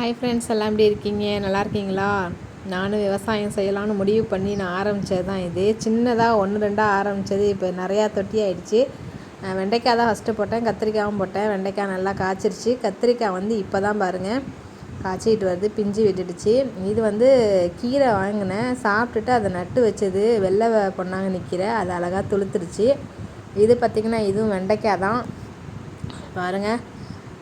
Hi friends எல்லாம் எப்படி இருக்கீங்க? நல்லா இருக்கீங்களா? நானும் விவசாயம் செய்யலாம்னு முடிவு பண்ணி நான் ஆரம்பித்தது தான் இது. சின்னதாக ஒன்று ரெண்டாக ஆரம்பித்தது இப்போ நிறையா தொட்டி ஆகிடுச்சு வெண்டைக்காய் தான் ஃபஸ்ட்டு போட்டேன். கத்திரிக்காயும் போட்டேன். வெண்டைக்காய் நல்லா காய்ச்சிருச்சு. கத்திரிக்காய் வந்து இப்போ தான் பாருங்கள் காய்ச்சிக்கிட்டு வருது. பிஞ்சு விட்டுடுச்சு. இது வந்து கீரை வாங்கினேன். சாப்பிட்டுட்டு அதை நட்டு வச்சது. வெள்ளை பொண்ணாங்க நிற்கிற அது அழகாக துளுத்துருச்சு. இது பார்த்திங்கன்னா இதுவும் வெண்டைக்காய் தான். பாருங்கள்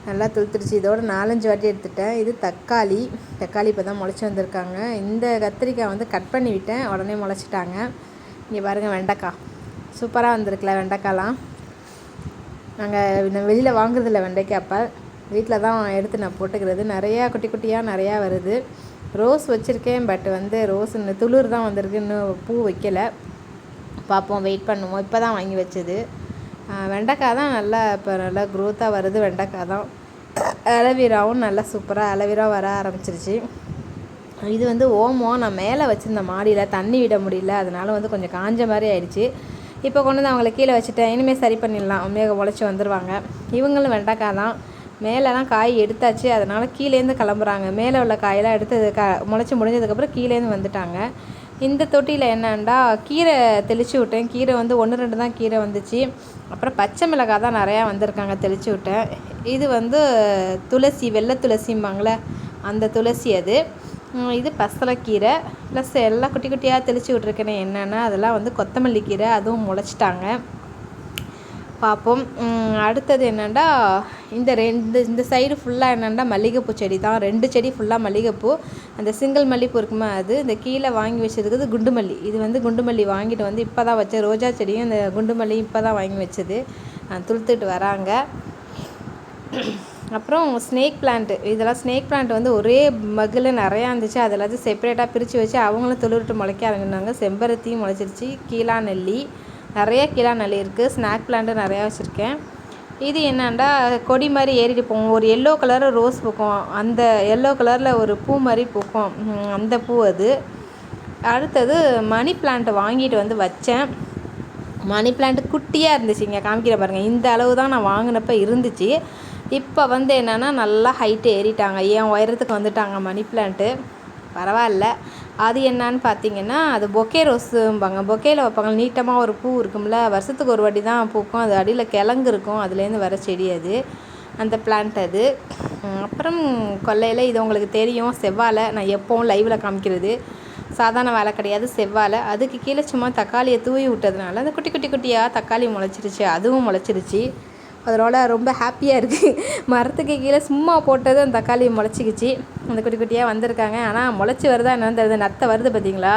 நல்லா துளுத்துருச்சு. இதோட நாலஞ்சு வாட்டி எடுத்துட்டேன். இது தக்காளி. தக்காளி இப்போ தான் முளைச்சி வந்திருக்காங்க. இந்த கத்திரிக்காய் வந்து கட் பண்ணி விட்டேன். உடனே முளைச்சிட்டாங்க. இங்கே பாருங்கள் வெண்டைக்காய். சூப்பராக வந்திருக்குல வெண்டைக்காய்லாம். நாங்கள் வெளியில் வாங்குறதில்ல வெண்டைக்காய் அப்போ. வீட்டில் தான் எடுத்து நான் போட்டுக்கிறது. நிறையா குட்டி குட்டியாக நிறையா வருது. ரோஸ் வச்சுருக்கேன் பட் வந்து ரோஸ் இன்னும் துளிர் தான் வந்திருக்கு. இன்னும் பூ வைக்கலை. பார்ப்போம் வெயிட் பண்ணுவோம். இப்போ தான் வாங்கி வச்சது. வெண்டைக்காய் தான் நல்லா இப்போ நல்லா க்ரோத்தாக வருது. வெண்டைக்காய் தான். அலவீராவும் நல்லா சூப்பராக அலவீரா வர ஆரம்பிச்சிருச்சு. இது வந்து ஓமம் நான் மேலே வச்சுருந்த மாடியில் தண்ணி விட முடியல அதனால் வந்து கொஞ்சம் காஞ்ச மாதிரி ஆயிடுச்சு. இப்போ கொண்டு வந்து அவங்கள கீழே வச்சுட்டேன் இனிமேல் சரி பண்ணிடலாம் மேக உழைச்சி வந்துடுவாங்க இவங்களும் வெண்டைக்காய் தான். மேலெலாம் காய் எடுத்தாச்சு அதனால் கீழேருந்து கிளம்புறாங்க. மேலே உள்ள காயெல்லாம் எடுத்து க முளைச்சி முடிஞ்சதுக்கப்புறம் கீழேருந்து வந்துட்டாங்க. இந்த தொட்டியில் என்னென்னா கீரை தெளித்து விட்டேன். கீரை வந்து ஒன்று ரெண்டு தான் கீரை வந்துச்சு. அப்புறம் பச்சை மிளகாய் தான் நிறையா வந்திருக்காங்க தெளித்து விட்டேன். இது வந்து துளசி வெள்ளை துளசிம்பாங்களே அந்த துளசி அது. இது பசலைக்கீரை. ப்ளஸ் எல்லாம் குட்டி குட்டியாக தெளித்து விட்ருக்கேனே என்னென்னா அதெல்லாம் வந்து கொத்தமல்லி கீரை அதுவும் முளைச்சிட்டாங்க. பார்ப்போம். அடுத்தது என்னென்னா இந்த ரெண்டு இந்த சைடு ஃபுல்லாக என்னென்னா மல்லிகைப்பூ செடி தான். ரெண்டு செடி ஃபுல்லாக மல்லிகைப்பூ. அந்த சிங்கிள் மல்லிப்பூ இருக்குமா அது? இந்த கீழே வாங்கி வச்சதுக்கு குண்டு மல்லி இது வந்து குண்டு மல்லி வாங்கிட்டு வந்து இப்போ தான் வச்ச ரோஜா செடியும் இந்த குண்டு மல்லியும் இப்போ தான் வாங்கி வச்சது. துளுத்துட்டு வராங்க. அப்புறம் ஸ்னேக் பிளான்ட்டு இதெல்லாம் ஸ்னேக் பிளான்ட் வந்து ஒரே மகில் நிறையா இருந்துச்சு. அதெல்லாத்தையும் செப்பரேட்டாக பிரித்து வச்சு அவங்களும் துளிர்ட்டு முளைக்க ஆரம்பினாங்க செம்பருத்தியும் முளைச்சிருச்சு. கீழா நெல்லி. நிறைய கீழா நெல்லி இருக்குது ஸ்நாக் பிளான்ட்டு நிறையா வச்சுருக்கேன். இது என்னென்னா கொடி மாதிரி ஏறிட்டு போகும். ஒரு எல்லோ கலர் ரோஸ் பூக்கும். அந்த எல்லோ கலரில் ஒரு பூ மாதிரி பூக்கும். அந்த பூ அது. அடுத்தது மணி பிளான்ட் வாங்கிட்டு வந்து வச்சேன். மணி பிளான்ட் குட்டியாக இருந்துச்சு. இங்கே காமிக்கிற பாருங்கள் இந்த அளவு தான் நான் வாங்கினப்ப இருந்துச்சு. இப்போ வந்து என்னென்னா நல்லா ஹைட்டு ஏறிட்டாங்க. ஏன் உயரத்துக்கு வந்துட்டாங்க மணி பிளான்ட்டு பரவாயில்ல. அது என்னன்னு பார்த்தீங்கன்னா அது பொக்கே ரோஸும்பாங்க பொக்கேயில் வைப்பாங்க. நீட்டமாக ஒரு பூ இருக்கும்ல வருஷத்துக்கு ஒரு வாட்டி தான் பூக்கும். அது அடியில் கிழங்கு இருக்கும். அதுலேருந்து வர செடி அது. அந்த பிளான்ட் அது. அப்புறம் கொல்லையில் இது உங்களுக்கு தெரியும். செவ்வாழை நான் எப்போவும் லைவில் காமிக்கிறது. சாதாரண வேலை கிடையாது செவ்வாழை. அதுக்கு கீழே சும்மா தக்காளியை தூவி விட்டதுனால அந்த குட்டி குட்டி குட்டியாக தக்காளி முளைச்சிருச்சு. அதுவும் முளைச்சிருச்சு. அதனால் ரொம்ப ஹாப்பியாக இருக்குது மரத்துக்கு கீழே சும்மா போட்டது அந்த தக்காளி முளைச்சிக்கிச்சு. அந்த குட்டி குட்டியாக வந்திருக்காங்க. ஆனால் முளைச்சி வருதா என்னன்னு தெரியுது. நத்தை வருது பார்த்தீங்களா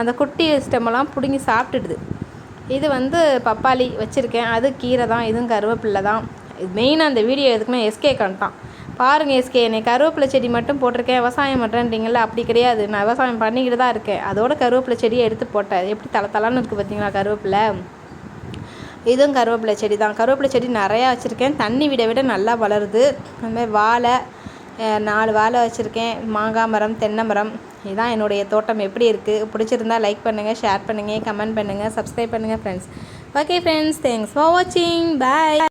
அந்த குட்டி ஸ்டெம்மெல்லாம் பிடுங்கி சாப்பிட்டுடுது. இது வந்து பப்பாளி வச்சுருக்கேன். அது கீரை தான். இதுவும் கருவேப்பில்லை தான். இது மெயினாக அந்த வீடியோ எதுக்குமே எஸ்கே கண்டான் பாருங்கள் எஸ்கே என்னை கருவேப்பிலை செடி மட்டும் போட்டிருக்கேன். விவசாயம் பண்ணுறேன்றீங்கள அப்படி கிடையாது. நான் விவசாயம் பண்ணிக்கிட்டு தான் இருக்கேன். அதோட கருவேப்பிலை செடியை எடுத்து போட்டேன். எப்படி தலை தலைன்னு இருக்குது பார்த்தீங்களா கருவேப்பிலை? இதுவும் கருவேப்பிலை செடி தான். கருவேப்பிலை செடி நிறையா வச்சுருக்கேன். தண்ணி விட விட நல்லா வளருது. அதுமாதிரி வாழை நாலு வாழை வச்சுருக்கேன். மாங்காய் மரம் தென்னை மரம். இதுதான் என்னுடைய தோட்டம். எப்படி இருக்குது பிடிச்சிருந்தா லைக் பண்ணுங்கள் ஷேர் பண்ணுங்கள் கமெண்ட் பண்ணுங்கள் சப்ஸ்கிரைப் பண்ணுங்கள் friends okay friends thanks for வாட்சிங் பாய்